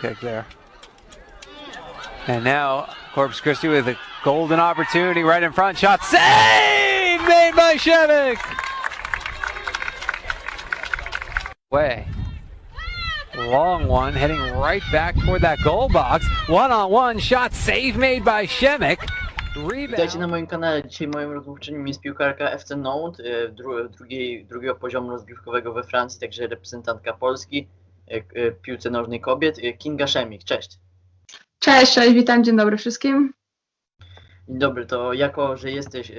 kick there. And now Corpus Christi with a golden opportunity right in front. Shot save made by Shevik. Way. Long one heading right back toward that goal box. One on one shot save made by Shemek. Witajcie na moim kanale. Dzisiaj moim rozmówczynią jest piłkarka FC Nantes, drugiej, drugiego poziomu rozgrywkowego we Francji, także reprezentantka Polski piłce nożnej kobiet, e, Kinga Szemik. Cześć. Cześć, cześć, witam, dzień dobry wszystkim. Dzień dobry, to jako, że jesteś,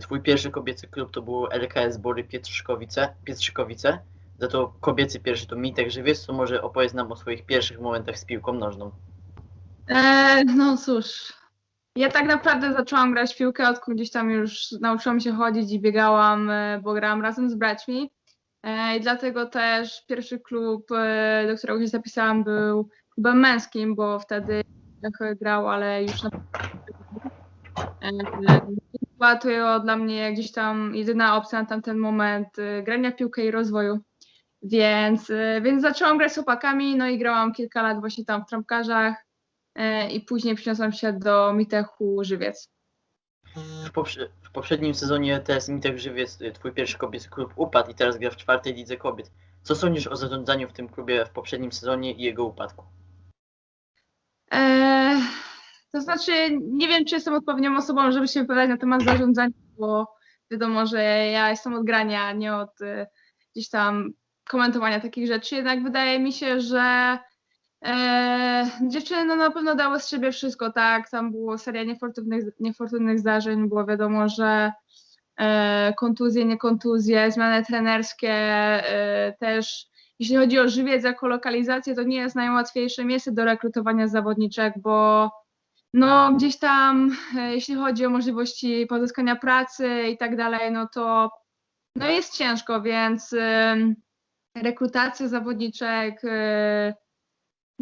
twój pierwszy kobiecy klub to był LKS Bory Pietrzykowice, Pietrzykowice, za to kobiecy pierwszy to Mitek Żywiec, to może opowiedz nam o swoich pierwszych momentach z piłką nożną. E, no cóż, ja tak naprawdę zaczęłam grać w piłkę, odkąd gdzieś tam już nauczyłam się chodzić i biegałam, e, bo grałam razem z braćmi. E, I dlatego też pierwszy klub, e, do którego się zapisałam, był klubem męskim, bo wtedy grał, ale już na E, Była to dla mnie gdzieś tam jedyna opcja na tamten moment grania w piłkę i rozwoju. Więc, więc zaczęłam grać z chłopakami, no i grałam kilka lat właśnie tam w trampkarzach i później przyniosłam się do Mitechu Żywiec. W, poprze- w poprzednim sezonie TS Mitek Żywiec, y, twój pierwszy kobiecy klub upadł i teraz gra w czwartej lidze kobiet. Co sądzisz o zarządzaniu w tym klubie w poprzednim sezonie i jego upadku? E, to znaczy, nie wiem, czy jestem odpowiednią osobą, żeby się wypowiadać na temat zarządzania, bo wiadomo, że ja jestem od grania, nie od e, gdzieś tam komentowania takich rzeczy. Jednak wydaje mi się, że e, dziewczyny no, na pewno dały z siebie wszystko, tak? Tam było seria niefortunnych, niefortunnych zdarzeń, było wiadomo, że e, kontuzje, niekontuzje, zmiany trenerskie e, też. Jeśli chodzi o żywiec jako lokalizację, to nie jest najłatwiejsze miejsce do rekrutowania zawodniczek, bo no gdzieś tam, e, jeśli chodzi o możliwości pozyskania pracy i tak dalej, no to no jest ciężko, więc rekrutacja zawodniczek e,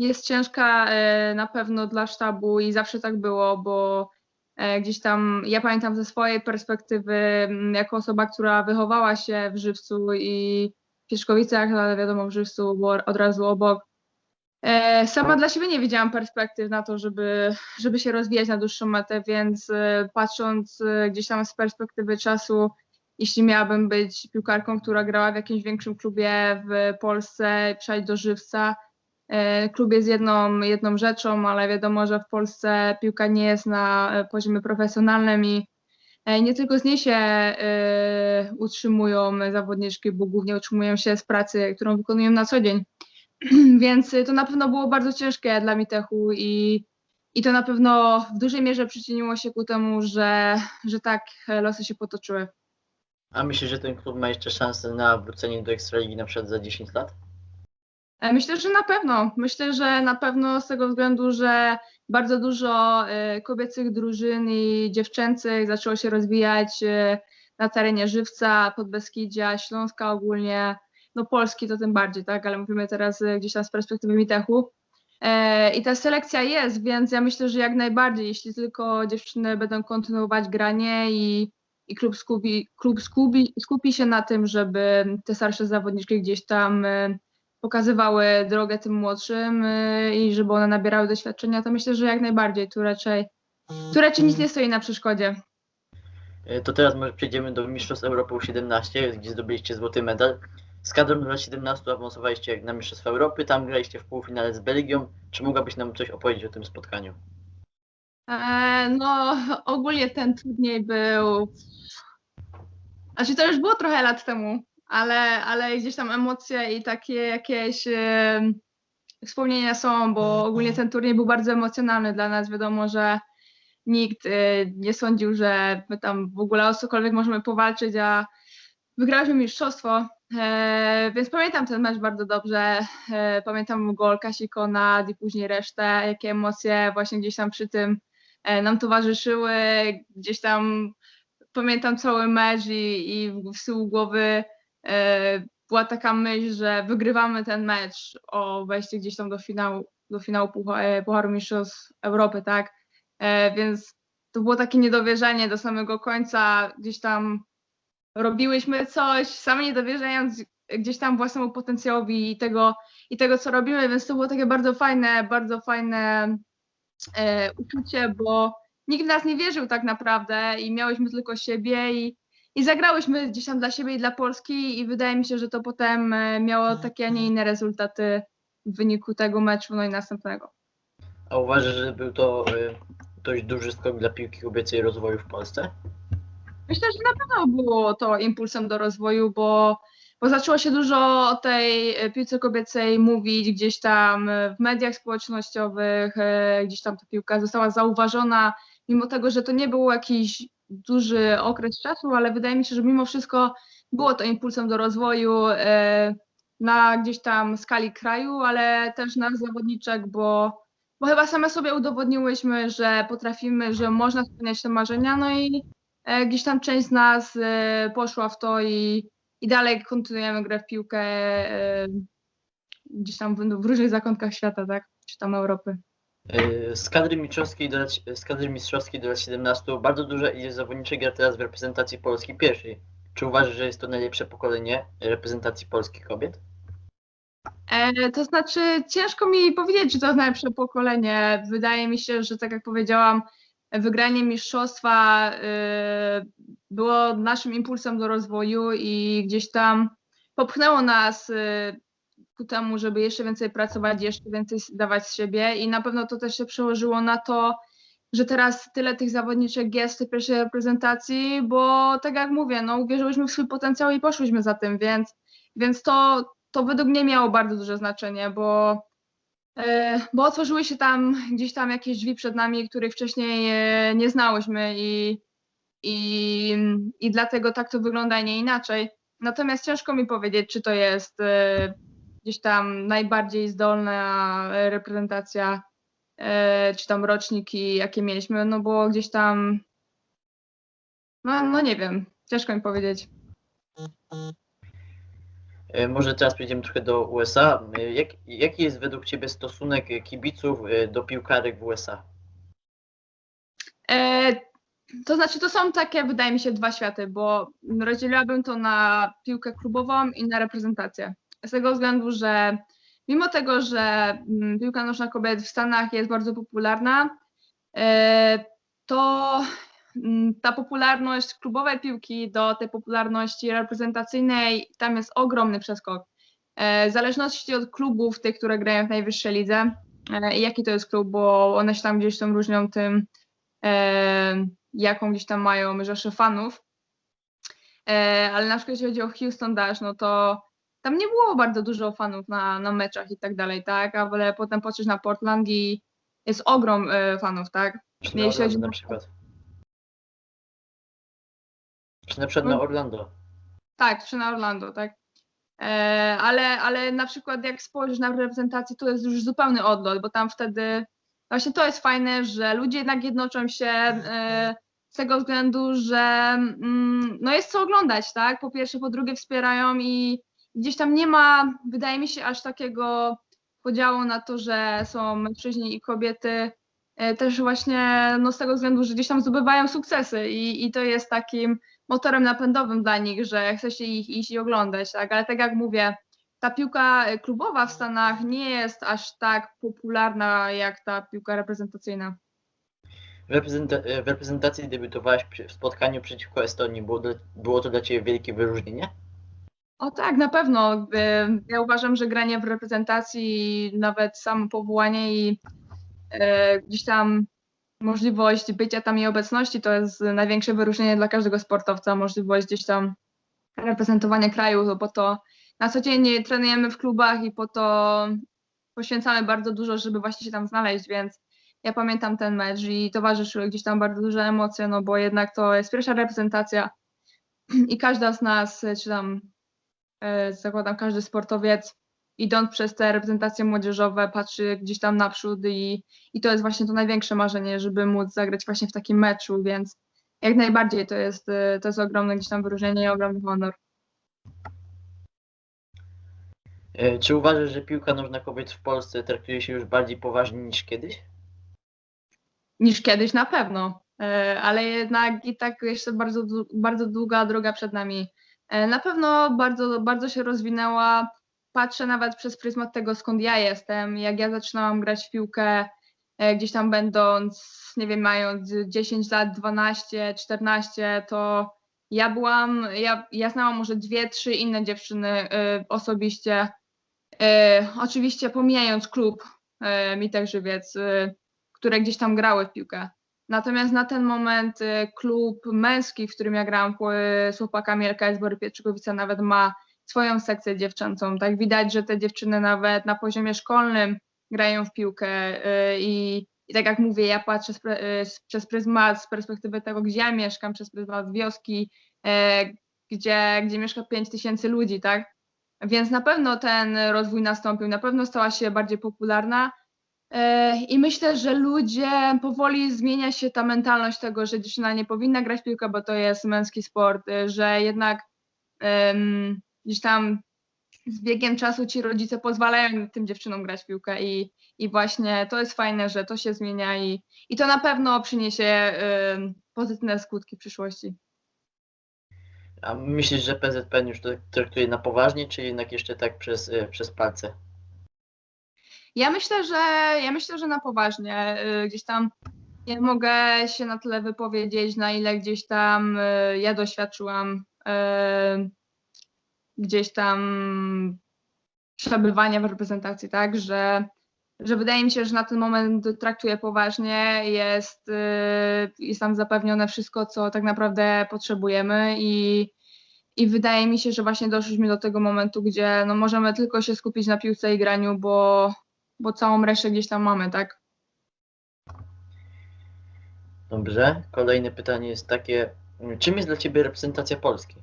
jest ciężka e, na pewno dla sztabu i zawsze tak było, bo e, gdzieś tam, ja pamiętam ze swojej perspektywy, jako osoba, która wychowała się w Żywcu i w Pieszkowicach, ale wiadomo w Żywcu było od razu obok. E, Sama dla siebie nie widziałam perspektyw na to, żeby, żeby się rozwijać na dłuższą metę, więc patrząc gdzieś tam z perspektywy czasu, jeśli miałabym być piłkarką, która grała w jakimś większym klubie w Polsce, przejść do żywca. E, Klub jest jedną, jedną rzeczą, ale wiadomo, że w Polsce piłka nie jest na e, poziomie profesjonalnym i e, nie tylko z niej się utrzymują zawodniczki, bo głównie utrzymują się z pracy, którą wykonują na co dzień. Więc to na pewno było bardzo ciężkie dla Mitechu i, i to na pewno w dużej mierze przyczyniło się ku temu, że, że tak losy się potoczyły. A myślisz, że ten klub ma jeszcze szansę na wrócenie do Ekstraligi na przykład za 10 lat? E, Myślę, że na pewno. Myślę, że na pewno z tego względu, że bardzo dużo e, kobiecych drużyn i dziewczęcych zaczęło się rozwijać e, na terenie Żywca, Podbeskidzia, Śląska ogólnie, no Polski to tym bardziej, tak, ale mówimy teraz gdzieś tam z perspektywy Mitechu. I ta selekcja jest, więc ja myślę, że jak najbardziej, jeśli tylko dziewczyny będą kontynuować granie i, i klub, skupi, klub skupi, skupi się na tym, żeby te starsze zawodniczki gdzieś tam pokazywały drogę tym młodszym y, i żeby one nabierały doświadczenia, to myślę, że jak najbardziej tu raczej, tu raczej nic nie stoi na przeszkodzie. E, To teraz może przejdziemy do Mistrzostw Europy U17, gdzie zdobyliście złoty medal. Z kadrą lat 17 awansowaliście na Mistrzostwa Europy, tam graliście w półfinale z Belgią. Czy mogłabyś nam coś opowiedzieć o tym spotkaniu? E, no ogólnie ten turniej był, znaczy to już było trochę lat temu, ale, ale gdzieś tam emocje i takie jakieś e, wspomnienia są, bo ogólnie ten turniej był bardzo emocjonalny dla nas. Wiadomo, że nikt e, nie sądził, że my tam w ogóle o cokolwiek możemy powalczyć, a wygrałyśmy mistrzostwo. E, więc pamiętam ten mecz bardzo dobrze. E, pamiętam gol Kasi Konad i później resztę, jakie emocje właśnie gdzieś tam przy tym e, nam towarzyszyły. Gdzieś tam pamiętam cały mecz i, i w- tyłu głowy była taka myśl, że wygrywamy ten mecz o wejście gdzieś tam do finału, do finału e, Pucharu Mistrzostw Europy, tak? E, Więc to było takie niedowierzanie do samego końca. Gdzieś tam robiłyśmy coś, same nie dowierzając gdzieś tam własnemu potencjałowi i tego, i tego, co robimy, więc to było takie bardzo fajne, bardzo fajne e, uczucie, bo nikt w nas nie wierzył tak naprawdę i miałyśmy tylko siebie i, i zagrałyśmy gdzieś tam dla siebie i dla Polski i wydaje mi się, że to potem e, miało takie, a nie inne rezultaty w wyniku tego meczu, no i następnego. A uważasz, że był to y, dość duży skok dla piłki kobiecej rozwoju w Polsce? Myślę, że na pewno było to impulsem do rozwoju, bo, bo zaczęło się dużo o tej e, piłce kobiecej mówić gdzieś tam w mediach społecznościowych, e, gdzieś tam ta piłka została zauważona, mimo tego, że to nie był jakiś duży okres czasu, ale wydaje mi się, że mimo wszystko było to impulsem do rozwoju e, na gdzieś tam skali kraju, ale też nas zawodniczek, bo, bo chyba same sobie udowodniłyśmy, że potrafimy, że można spełniać te marzenia, no i e, gdzieś tam część z nas e, poszła w to i, i dalej kontynuujemy grę w piłkę gdzieś tam w, w różnych zakątkach świata, tak? Czy tam Europy. Y, Z kadry mistrzowskiej do lat, z kadry mistrzowskiej do lat 17 bardzo duża ilość zawodniczek gra teraz w reprezentacji Polski pierwszej. Czy uważasz, że jest to najlepsze pokolenie reprezentacji polskich kobiet? E, to znaczy, ciężko mi powiedzieć, czy to najlepsze pokolenie. Wydaje mi się, że tak jak powiedziałam, wygranie mistrzostwa e, było naszym impulsem do rozwoju i gdzieś tam popchnęło nas e, ku temu, żeby jeszcze więcej pracować, jeszcze więcej dawać z siebie i na pewno to też się przełożyło na to, że teraz tyle tych zawodniczek jest w tej pierwszej reprezentacji, bo tak jak mówię, no uwierzyłyśmy w swój potencjał i poszłyśmy za tym, więc, więc to, to według mnie miało bardzo duże znaczenie, bo, e, bo otworzyły się tam gdzieś tam jakieś drzwi przed nami, których wcześniej nie znałyśmy i, i, i dlatego tak to wygląda, nie inaczej. Natomiast ciężko mi powiedzieć, czy to jest e, gdzieś tam najbardziej zdolna reprezentacja, e, czy tam roczniki, jakie mieliśmy, no bo gdzieś tam, no, no nie wiem, ciężko mi powiedzieć. Y, Może teraz przejdziemy trochę do USA. Y, Jak, jaki jest według Ciebie stosunek kibiców do piłkarek w USA? E, to znaczy, to są takie, wydaje mi się, dwa światy, bo rozdzieliłabym to na piłkę klubową i na reprezentację. Z tego względu, że mimo tego, że mm, piłka nożna kobiet w Stanach jest bardzo popularna, e, to mm, ta popularność klubowej piłki do tej popularności reprezentacyjnej, tam jest ogromny przeskok. E, W zależności od klubów, tych, które grają w najwyższej lidze, e, i jaki to jest klub, bo one się tam gdzieś tam różnią tym, e, jaką gdzieś tam mają rzeszę fanów. E, ale na przykład jeśli chodzi o Houston Dash, no to tam nie było bardzo dużo fanów na, na meczach i tak dalej, tak? Ale potem patrzysz na Portland i jest ogrom e, fanów, tak? Na Jeśli chodzi na przykład? Czy na przykład na No. Orlando? Tak, czy na Orlando, tak. E, ale, ale na przykład jak spojrzysz na reprezentację, to jest już zupełny odlot, bo tam wtedy właśnie to jest fajne, że ludzie jednak jednoczą się e, z tego względu, że mm, no jest co oglądać, tak? Po pierwsze, po drugie wspierają i gdzieś tam nie ma, wydaje mi się, aż takiego podziału na to, że są mężczyźni i kobiety. E, też właśnie no, z tego względu, że gdzieś tam zdobywają sukcesy i, i to jest takim motorem napędowym dla nich, że chce się ich iść i oglądać, tak? Ale tak jak mówię, ta piłka e, klubowa w Stanach nie jest aż tak popularna jak ta piłka reprezentacyjna. W, w reprezentacji debiutowałaś w spotkaniu przeciwko Estonii. Było, było to dla Ciebie wielkie wyróżnienie? O tak, na pewno. Ja uważam, że granie w reprezentacji, nawet samo powołanie i e, gdzieś tam możliwość bycia tam i obecności to jest największe wyróżnienie dla każdego sportowca. Możliwość gdzieś tam reprezentowania kraju, bo to na co dzień trenujemy w klubach i po to poświęcamy bardzo dużo, żeby właśnie się tam znaleźć, więc ja pamiętam ten mecz i towarzyszyły gdzieś tam bardzo duże emocje, no bo jednak to jest pierwsza reprezentacja i każda z nas, czy tam zakładam każdy sportowiec, idąc przez te reprezentacje młodzieżowe, patrzy gdzieś tam naprzód i, i to jest właśnie to największe marzenie, żeby móc zagrać właśnie w takim meczu, więc jak najbardziej to jest, e, to jest ogromne gdzieś tam wyróżnienie i ogromny honor. E, Czy uważasz, że piłka nożna kobiet w Polsce traktuje się już bardziej poważnie niż kiedyś? niż kiedyś na pewno, E, ale jednak i tak jeszcze bardzo, bardzo długa droga przed nami. E, Na pewno bardzo, bardzo się rozwinęła. Patrzę nawet przez pryzmat tego, skąd ja jestem, jak ja zaczynałam grać w piłkę, e, gdzieś tam będąc, nie wiem, mając 10 lat, 12, 14, to ja byłam, ja, ja znałam może dwie, trzy inne dziewczyny e, osobiście, e, oczywiście pomijając klub e, Mitek Żywiec, e, które gdzieś tam grały w piłkę. Natomiast na ten moment e, klub męski, w którym ja grałam e, z chłopakami LKS Bory Pietrzykowice nawet ma swoją sekcję dziewczęcą. Tak widać, że te dziewczyny nawet na poziomie szkolnym grają w piłkę e, i, i tak jak mówię, ja patrzę z, przez pryzmat, z perspektywy tego, gdzie ja mieszkam, przez pryzmat wioski, gdzie, gdzie mieszka 5 tysięcy ludzi, tak? Więc na pewno ten rozwój nastąpił, na pewno stała się bardziej popularna. I myślę, że ludzie powoli zmienia się ta mentalność tego, że dziewczyna nie powinna grać piłkę, bo to jest męski sport, e, że jednak em, gdzieś tam z biegiem czasu ci rodzice pozwalają tym dziewczynom grać piłkę i, i właśnie to jest fajne, że to się zmienia i, i to na pewno przyniesie em, pozytywne skutki w przyszłości. A myślisz, że PZPN już to traktuje na poważnie, czy jednak jeszcze tak przez, e, przez palce? Ja myślę, że ja myślę, że na poważnie. y, Gdzieś tam nie mogę się na tyle wypowiedzieć, na ile gdzieś tam y, ja doświadczyłam y, gdzieś tam przebywania w reprezentacji, tak, że, że wydaje mi się, że na ten moment traktuję poważnie, jest, jest tam zapewnione wszystko, co tak naprawdę potrzebujemy i, i wydaje mi się, że właśnie doszliśmy do tego momentu, gdzie no, możemy tylko się skupić na piłce i graniu, bo, bo całą resztę gdzieś tam mamy, tak? Dobrze. Kolejne pytanie jest takie, mm, czym jest dla Ciebie reprezentacja Polski?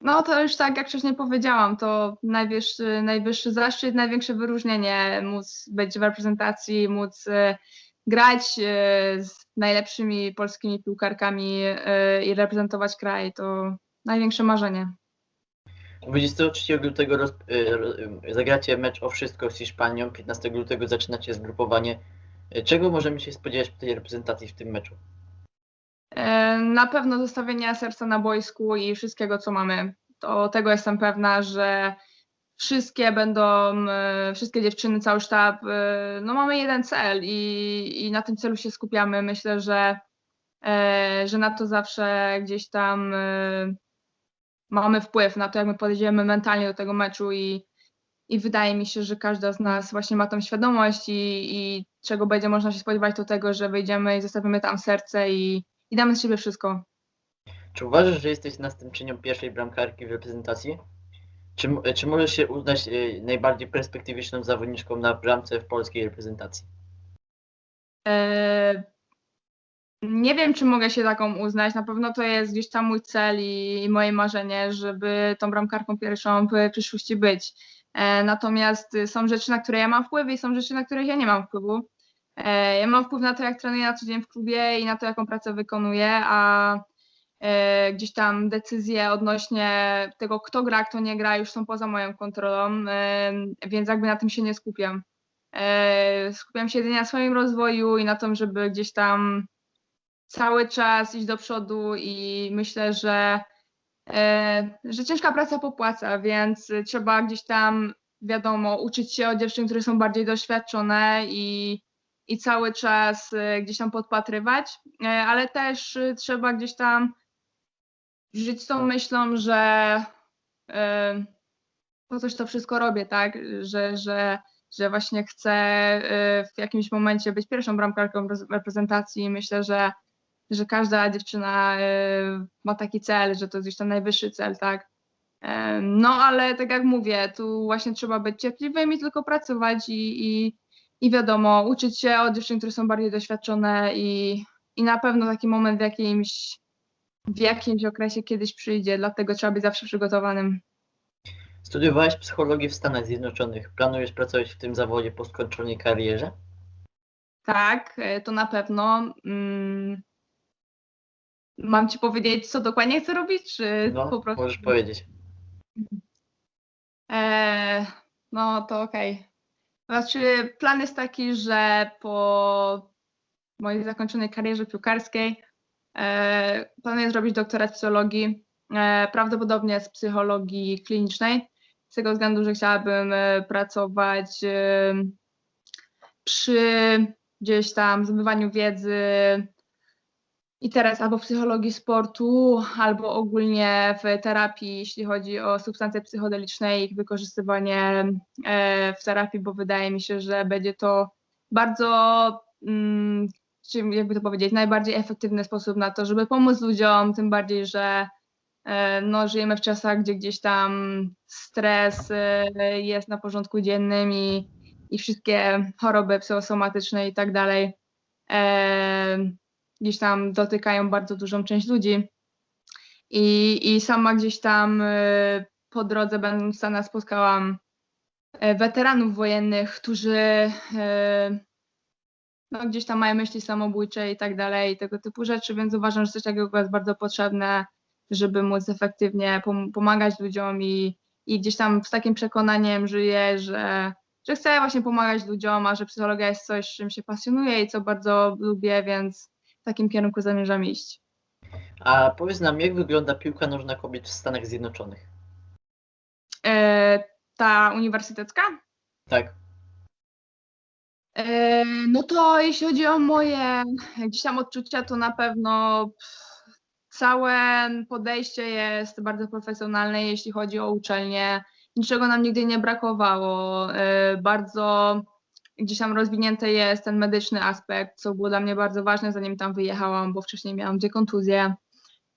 No to już tak jak wcześniej powiedziałam, to najwyższy, najwyższy zaszczyt, największe wyróżnienie móc być w reprezentacji, móc e, grać e, z najlepszymi polskimi piłkarkami e, i reprezentować kraj, to największe marzenie. 23 lutego roz, y, y, zagracie mecz o wszystko z Hiszpanią, 15 lutego zaczynacie zgrupowanie. Y, Czego możemy się spodziewać po tej reprezentacji w tym meczu? E, Na pewno zostawienia serca na boisku i wszystkiego, co mamy. To tego jestem pewna, że wszystkie będą, e, wszystkie dziewczyny, cały sztab, e, no mamy jeden cel i, i na tym celu się skupiamy. Myślę, że, że na to zawsze gdzieś tam mamy wpływ na to, jak my podejdziemy mentalnie do tego meczu i, i wydaje mi się, że każda z nas właśnie ma tą świadomość i, i czego będzie można się spodziewać do tego, że wyjdziemy i zostawimy tam serce i, i damy z siebie wszystko. Czy uważasz, że jesteś następczynią pierwszej bramkarki w reprezentacji? Czy, czy możesz się uznać y, najbardziej perspektywiczną zawodniczką na bramce w polskiej reprezentacji? E, Nie wiem, czy mogę się taką uznać. Na pewno to jest gdzieś tam mój cel i, moje marzenie, żeby tą bramkarką pierwszą w przyszłości być. E, Natomiast są rzeczy, na które ja mam wpływ i są rzeczy, na które ja nie mam wpływu. E, Ja mam wpływ na to, jak trenuję na co dzień w klubie i na to, jaką pracę wykonuję, a e, gdzieś tam decyzje odnośnie tego, kto gra, kto nie gra, już są poza moją kontrolą, więc jakby na tym się nie skupiam. Skupiam się jedynie na swoim rozwoju i na tym, żeby gdzieś tam cały czas iść do przodu i myślę, że, e, że ciężka praca popłaca, więc trzeba gdzieś tam, wiadomo, uczyć się od dziewczyn, które są bardziej doświadczone i, i cały czas e, gdzieś tam podpatrywać, e, ale też trzeba gdzieś tam żyć z tą myślą, że po coś to wszystko robię, tak, że, że, że właśnie chcę w jakimś momencie być pierwszą bramkarką repre- reprezentacji i myślę, że że każda dziewczyna e, ma taki cel, że to jest gdzieś tam najwyższy cel, tak. E, No ale tak jak mówię, tu właśnie trzeba być cierpliwym i tylko pracować i, i, i wiadomo, uczyć się od dziewczyn, które są bardziej doświadczone i, i na pewno taki moment w jakimś, w jakimś okresie kiedyś przyjdzie, dlatego trzeba być zawsze przygotowanym. Studiowałeś psychologię w Stanach Zjednoczonych. Planujesz pracować w tym zawodzie po skończonej karierze? Tak, e, to na pewno. Mm, Mam ci powiedzieć, co dokładnie chcę robić, czy No, po prostu? możesz powiedzieć. Eee, no to okej. Znaczy, plan jest taki, że po mojej zakończonej karierze piłkarskiej e, planuję zrobić doktorat psychologii, e, prawdopodobnie z psychologii klinicznej. z tego względu, że chciałabym e, pracować e, przy gdzieś tam zdobywaniu wiedzy i teraz albo w psychologii sportu, albo ogólnie w terapii, jeśli chodzi o substancje psychodeliczne i ich wykorzystywanie e, w terapii, bo wydaje mi się, że będzie to bardzo, mm, czym, jakby to powiedzieć, najbardziej efektywny sposób na to, żeby pomóc ludziom, tym bardziej, że e, no, żyjemy w czasach, gdzie gdzieś tam stres e, jest na porządku dziennym i, i wszystkie choroby psychosomatyczne i tak dalej gdzieś tam dotykają bardzo dużą część ludzi. I, i sama gdzieś tam e, po drodze będąc w Stanach spotkałam e, weteranów wojennych, którzy e, no, gdzieś tam mają myśli samobójcze i tak dalej, tego typu rzeczy, więc uważam, że coś takiego jest bardzo potrzebne, żeby móc efektywnie pom- pomagać ludziom i, i gdzieś tam z takim przekonaniem żyję, że, że chcę właśnie pomagać ludziom, a że psychologia jest coś, czym się pasjonuję i co bardzo lubię, więc w takim kierunku zamierzam iść. A powiedz nam, jak wygląda piłka nożna kobiet w Stanach Zjednoczonych? E, ta uniwersytecka? Tak. E, No to jeśli chodzi o moje gdzieś tam odczucia, to na pewno całe podejście jest bardzo profesjonalne, jeśli chodzi o uczelnię. Niczego nam nigdy nie brakowało. E, Bardzo gdzieś tam rozwinięty jest ten medyczny aspekt, co było dla mnie bardzo ważne, zanim tam wyjechałam, bo wcześniej miałam dwie kontuzje.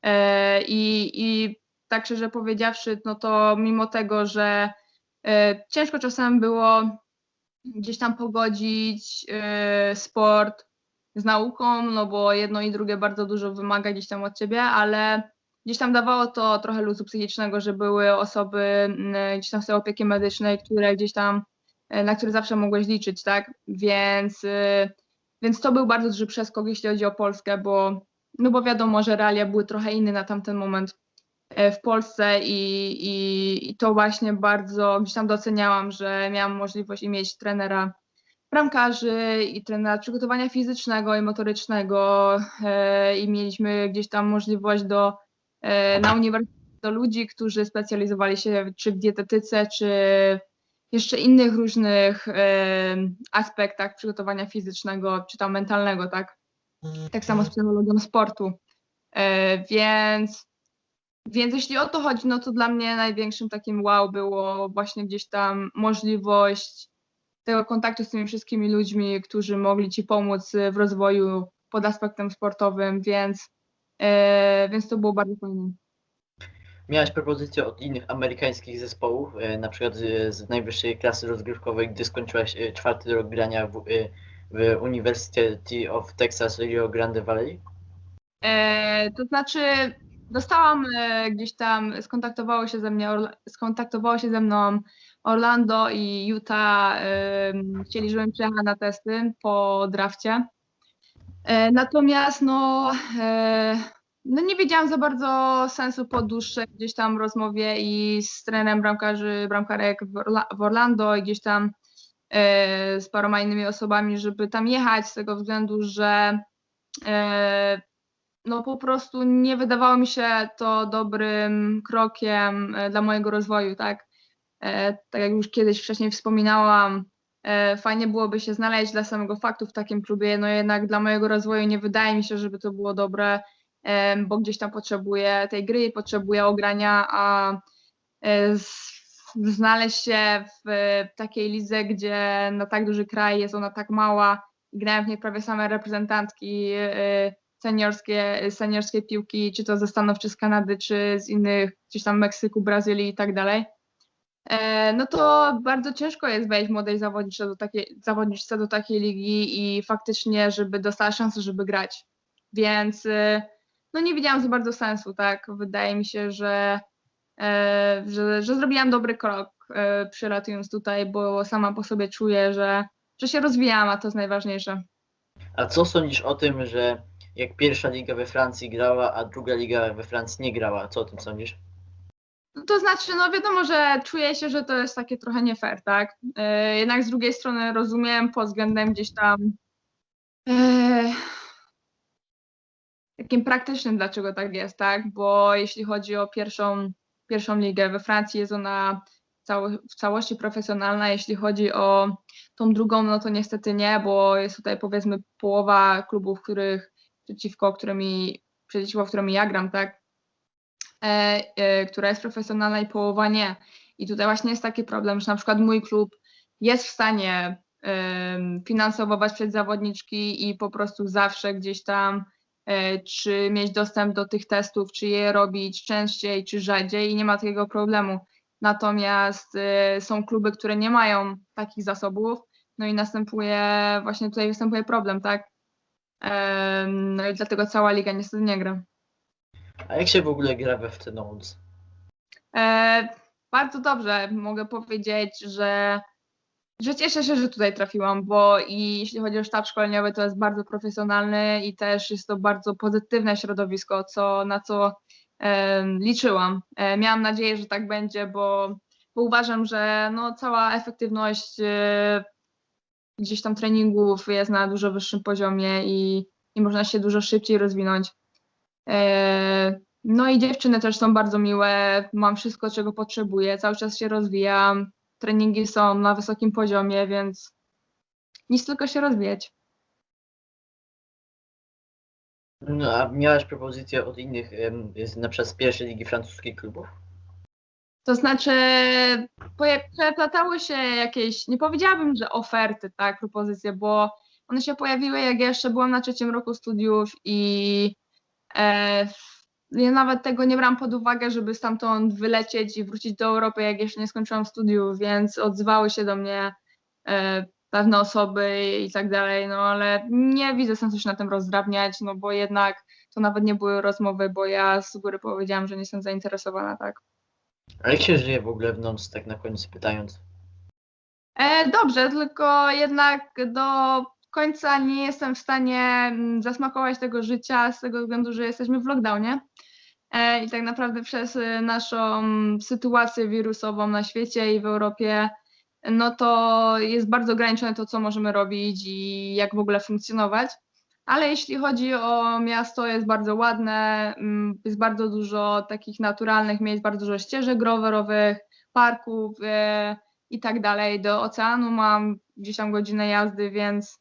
E, I, i tak szczerze powiedziawszy, no to mimo tego, że e, ciężko czasem było gdzieś tam pogodzić e, sport z nauką, no bo jedno i drugie bardzo dużo wymaga gdzieś tam od ciebie, ale gdzieś tam dawało to trochę luzu psychicznego, że były osoby gdzieś tam z tej opieki medycznej, które gdzieś tam, na które zawsze mogłeś liczyć, tak? Więc, e, więc to był bardzo duży przeskok, jeśli chodzi o Polskę, bo no bo wiadomo, że realia były trochę inne na tamten moment e, w Polsce i, i, i to właśnie bardzo gdzieś tam doceniałam, że miałam możliwość i mieć trenera bramkarzy i trenera przygotowania fizycznego i motorycznego e, i mieliśmy gdzieś tam możliwość do e, na uniwersytecie do ludzi, którzy specjalizowali się czy w dietetyce, czy jeszcze innych różnych aspektach przygotowania fizycznego, czy tam mentalnego, tak? Tak samo z psychologią sportu. E, Więc, więc jeśli o to chodzi, no to dla mnie największym takim wow było właśnie gdzieś tam możliwość tego kontaktu z tymi wszystkimi ludźmi, którzy mogli ci pomóc w rozwoju pod aspektem sportowym, więc, e, więc to było bardzo fajne. Miałaś propozycje od innych amerykańskich zespołów, e, na przykład z, z najwyższej klasy rozgrywkowej, gdy skończyłaś e, czwarty rok grania w, e, w University of Texas Rio Grande Valley? E, to znaczy, dostałam e, gdzieś tam, skontaktowało się ze mnie, skontaktowało się ze mną Orlando i Utah. E, chcieli, żebym przyjechała na testy po drafcie. E, natomiast no, e, no nie wiedziałam za bardzo sensu po dłuższej gdzieś tam rozmowie i z trenerem bramkarzy, bramkarek w, Orla- w Orlando i gdzieś tam e, z paroma innymi osobami, żeby tam jechać z tego względu, że e, no po prostu nie wydawało mi się to dobrym krokiem e, dla mojego rozwoju, tak? Tak jak już kiedyś wcześniej wspominałam, fajnie byłoby się znaleźć dla samego faktu w takim klubie, no jednak dla mojego rozwoju nie wydaje mi się, żeby to było dobre, bo gdzieś tam potrzebuję tej gry, potrzebuję ogrania, a e, znaleźć się w takiej lidze, gdzie na tak duży kraj jest ona tak mała, grają w niej prawie same reprezentantki e, seniorskie, seniorskiej piłki, czy to ze Stanów, czy z Kanady, czy z innych, gdzieś tam Meksyku, Brazylii i tak dalej. E, No to bardzo ciężko jest wejść młodej zawodniczce do takiej, zawodniczce do takiej ligi i faktycznie, żeby dostała szansę, żeby grać. Więc no nie widziałam za bardzo sensu, tak? Wydaje mi się, że, e, że, że zrobiłam dobry krok e, przylatując tutaj, bo sama po sobie czuję, że, że się rozwijam, a to jest najważniejsze. A co sądzisz o tym, że jak pierwsza liga we Francji grała, a druga liga we Francji nie grała? Co o tym sądzisz? No to znaczy, no wiadomo, że czuję się, że to jest takie trochę nie fair, tak? E, Jednak z drugiej strony rozumiem pod względem gdzieś tam takim praktycznym, dlaczego tak jest, tak? Bo jeśli chodzi o pierwszą, pierwszą ligę we Francji, jest ona cały, w całości profesjonalna. Jeśli chodzi o tą drugą, no to niestety nie, bo jest tutaj powiedzmy połowa klubów, których przeciwko którymi, przeciwko którymi ja gram, tak? E, e, która jest profesjonalna i połowa nie. I tutaj właśnie jest taki problem, że na przykład mój klub jest w stanie finansować przez zawodniczki i po prostu zawsze gdzieś tam czy mieć dostęp do tych testów, czy je robić częściej, czy rzadziej i nie ma takiego problemu. Natomiast e, są kluby, które nie mają takich zasobów, no i następuje, właśnie tutaj występuje problem, tak? Em, No i dlatego cała liga niestety nie gra. A jak się w ogóle gra we FC Nodes? E, bardzo dobrze, mogę powiedzieć, że, że cieszę się, że tutaj trafiłam, bo i jeśli chodzi o sztab szkoleniowy, to jest bardzo profesjonalny i też jest to bardzo pozytywne środowisko, co, na co em, liczyłam. E, miałam nadzieję, że tak będzie, bo, bo uważam, że no, cała efektywność e, gdzieś tam treningów jest na dużo wyższym poziomie i, i można się dużo szybciej rozwinąć. E, No i dziewczyny też są bardzo miłe, mam wszystko, czego potrzebuję, cały czas się rozwijam, treningi są na wysokim poziomie, więc nic tylko się rozwijać. No, a miałaś propozycje od innych, na przykład z pierwszej ligi francuskich klubów? To znaczy, przeplatały się jakieś, nie powiedziałabym, że oferty, tak, propozycje, bo one się pojawiły, jak ja jeszcze byłam na trzecim roku studiów i e, ja nawet tego nie brałam pod uwagę, żeby stamtąd wylecieć i wrócić do Europy, jak jeszcze nie skończyłam studiów, więc odzywały się do mnie e, pewne osoby i tak dalej, no ale nie widzę sensu się na tym rozdrabniać, no bo jednak to nawet nie były rozmowy, bo ja z góry powiedziałam, że nie jestem zainteresowana, tak. A jak się żyje w ogóle w Nodes, tak na koniec pytając? E, dobrze, tylko jednak do końca nie jestem w stanie mm, zasmakować tego życia z tego względu, że jesteśmy w lockdownie. E, I tak naprawdę przez y, naszą sytuację wirusową na świecie i w Europie, no to jest bardzo ograniczone to, co możemy robić i jak w ogóle funkcjonować. Ale jeśli chodzi o miasto, jest bardzo ładne, mm, jest bardzo dużo takich naturalnych miejsc, bardzo dużo ścieżek rowerowych, parków. e, i tak dalej. Do oceanu mam gdzieś tam godzinę jazdy, więc,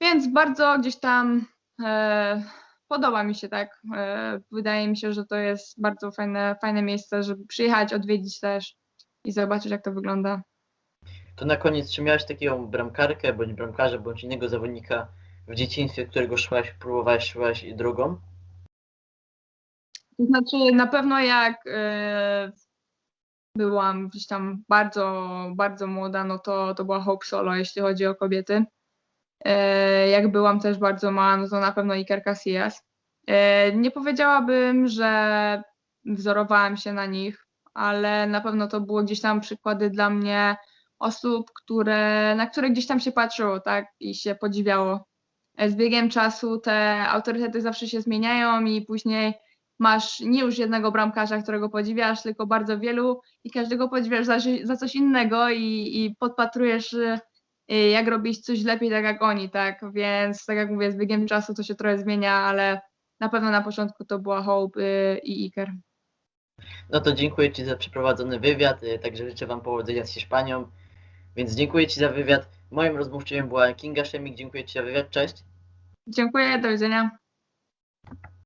więc bardzo gdzieś tam e, podoba mi się tak. E, wydaje mi się, że to jest bardzo fajne, fajne miejsce, żeby przyjechać, odwiedzić też i zobaczyć, jak to wygląda. To na koniec, czy miałaś taką bramkarkę, bądź bramkarza, bądź innego zawodnika w dzieciństwie, którego szłaś, próbowałaś, szłaś drogą? To znaczy, na pewno jak e, byłam gdzieś tam bardzo, bardzo młoda, no to, to była Hope Solo, jeśli chodzi o kobiety. E, jak byłam też bardzo mała, no to na pewno Iker Casillas. E, nie powiedziałabym, że wzorowałam się na nich, ale na pewno to było gdzieś tam przykłady dla mnie osób, które, na które gdzieś tam się patrzyło, tak, i się podziwiało. E, Z biegiem czasu te autorytety zawsze się zmieniają i później masz nie już jednego bramkarza, którego podziwiasz, tylko bardzo wielu i każdego podziwiasz za, za coś innego i, i podpatrujesz, y, jak robić coś lepiej, tak jak oni, tak? Więc tak jak mówię, z biegiem czasu to się trochę zmienia, ale na pewno na początku to była Hope y, i Iker. No to dziękuję Ci za przeprowadzony wywiad, y, także życzę Wam powodzenia z Hiszpanią. Więc dziękuję Ci za wywiad. Moim rozmówczynią była Kinga Szemik, dziękuję Ci za wywiad, cześć. Dziękuję, do widzenia.